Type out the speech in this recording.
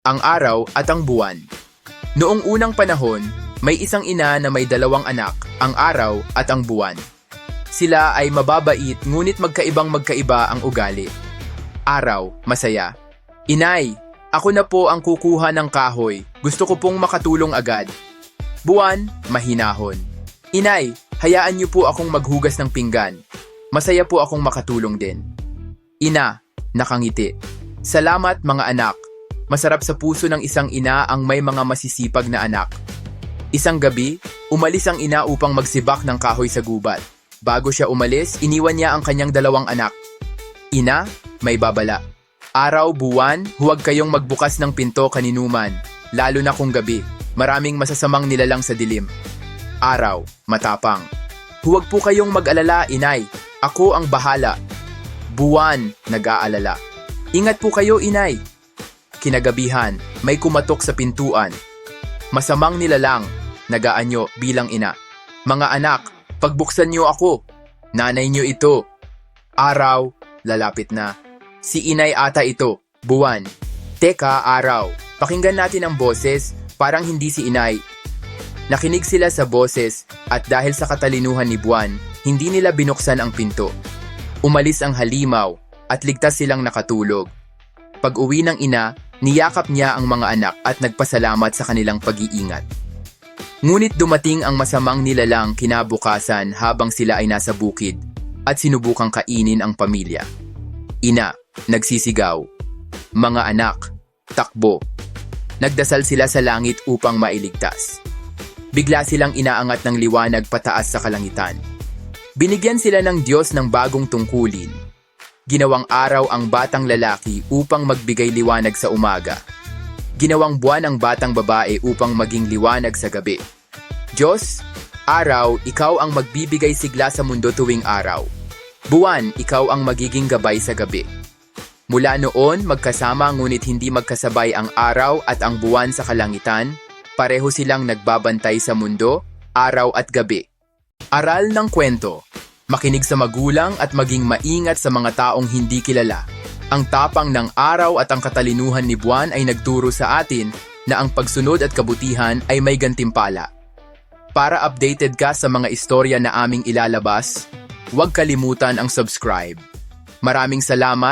ang araw at ang buwan. Noong unang panahon, may isang ina na may dalawang anak, ang araw at ang buwan. Sila ay mababait ngunit magkaibang magkaiba ang ugali. Araw, masaya. Inay, ako na po ang kukuha ng kahoy. Gusto ko pong makatulong agad. Buwan, mahinahon. Inay, hayaan niyo po akong maghugas ng pinggan. Masaya po akong makatulong din. Ina, nakangiti. Salamat mga anak. Masarap sa puso ng isang ina ang may mga masisipag na anak. Isang gabi, umalis ang ina upang magsibak ng kahoy sa gubat. Bago siya umalis, iniwan niya ang kanyang dalawang anak. Ina, may babala. Araw, buwan, huwag kayong magbukas ng pinto kaninuman, lalo na kung gabi. Maraming masasamang nilalang sa dilim. Araw, matapang. Huwag po kayong mag-alala, inay. Ako ang bahala. Buwan, nag-aalala. Ingat po kayo, inay. Kinagabihan, may kumatok sa pintuan. Masamang nilalang, nagaanyo bilang ina. Mga anak, pagbuksan niyo ako. Nanay niyo ito. Araw, lalapit na. Si inay ata ito, buwan. Teka, araw. Pakinggan natin ang boses, parang hindi si inay. Nakinig sila sa boses at dahil sa katalinuhan ni Buwan, hindi nila binuksan ang pinto. Umalis ang halimaw at ligtas silang nakatulog. Pag uwi ng ina, niyakap niya ang mga anak at nagpasalamat sa kanilang pag-iingat. Ngunit dumating ang masamang nilalang kinabukasan habang sila ay nasa bukid at sinubukang kainin ang pamilya. Ina, nagsisigaw. Mga anak, takbo. Nagdasal sila sa langit upang mailigtas. Bigla silang inaangat ng liwanag pataas sa kalangitan. Binigyan sila ng Diyos ng bagong tungkulin. Ginawang araw ang batang lalaki upang magbigay liwanag sa umaga. Ginawang buwan ang batang babae upang maging liwanag sa gabi. Diyos, araw, ikaw ang magbibigay sigla sa mundo tuwing araw. Buwan, ikaw ang magiging gabay sa gabi. Mula noon, magkasama ngunit hindi magkasabay ang araw at ang buwan sa kalangitan, pareho silang nagbabantay sa mundo, araw at gabi. Aral ng kwento. Makinig sa magulang at maging maingat sa mga taong hindi kilala. Ang tapang ng araw at ang katalinuhan ni buwan ay nagturo sa atin na ang pagsunod at kabutihan ay may gantimpala. Para updated ka sa mga istorya na aming ilalabas, huwag kalimutan ang subscribe. Maraming salamat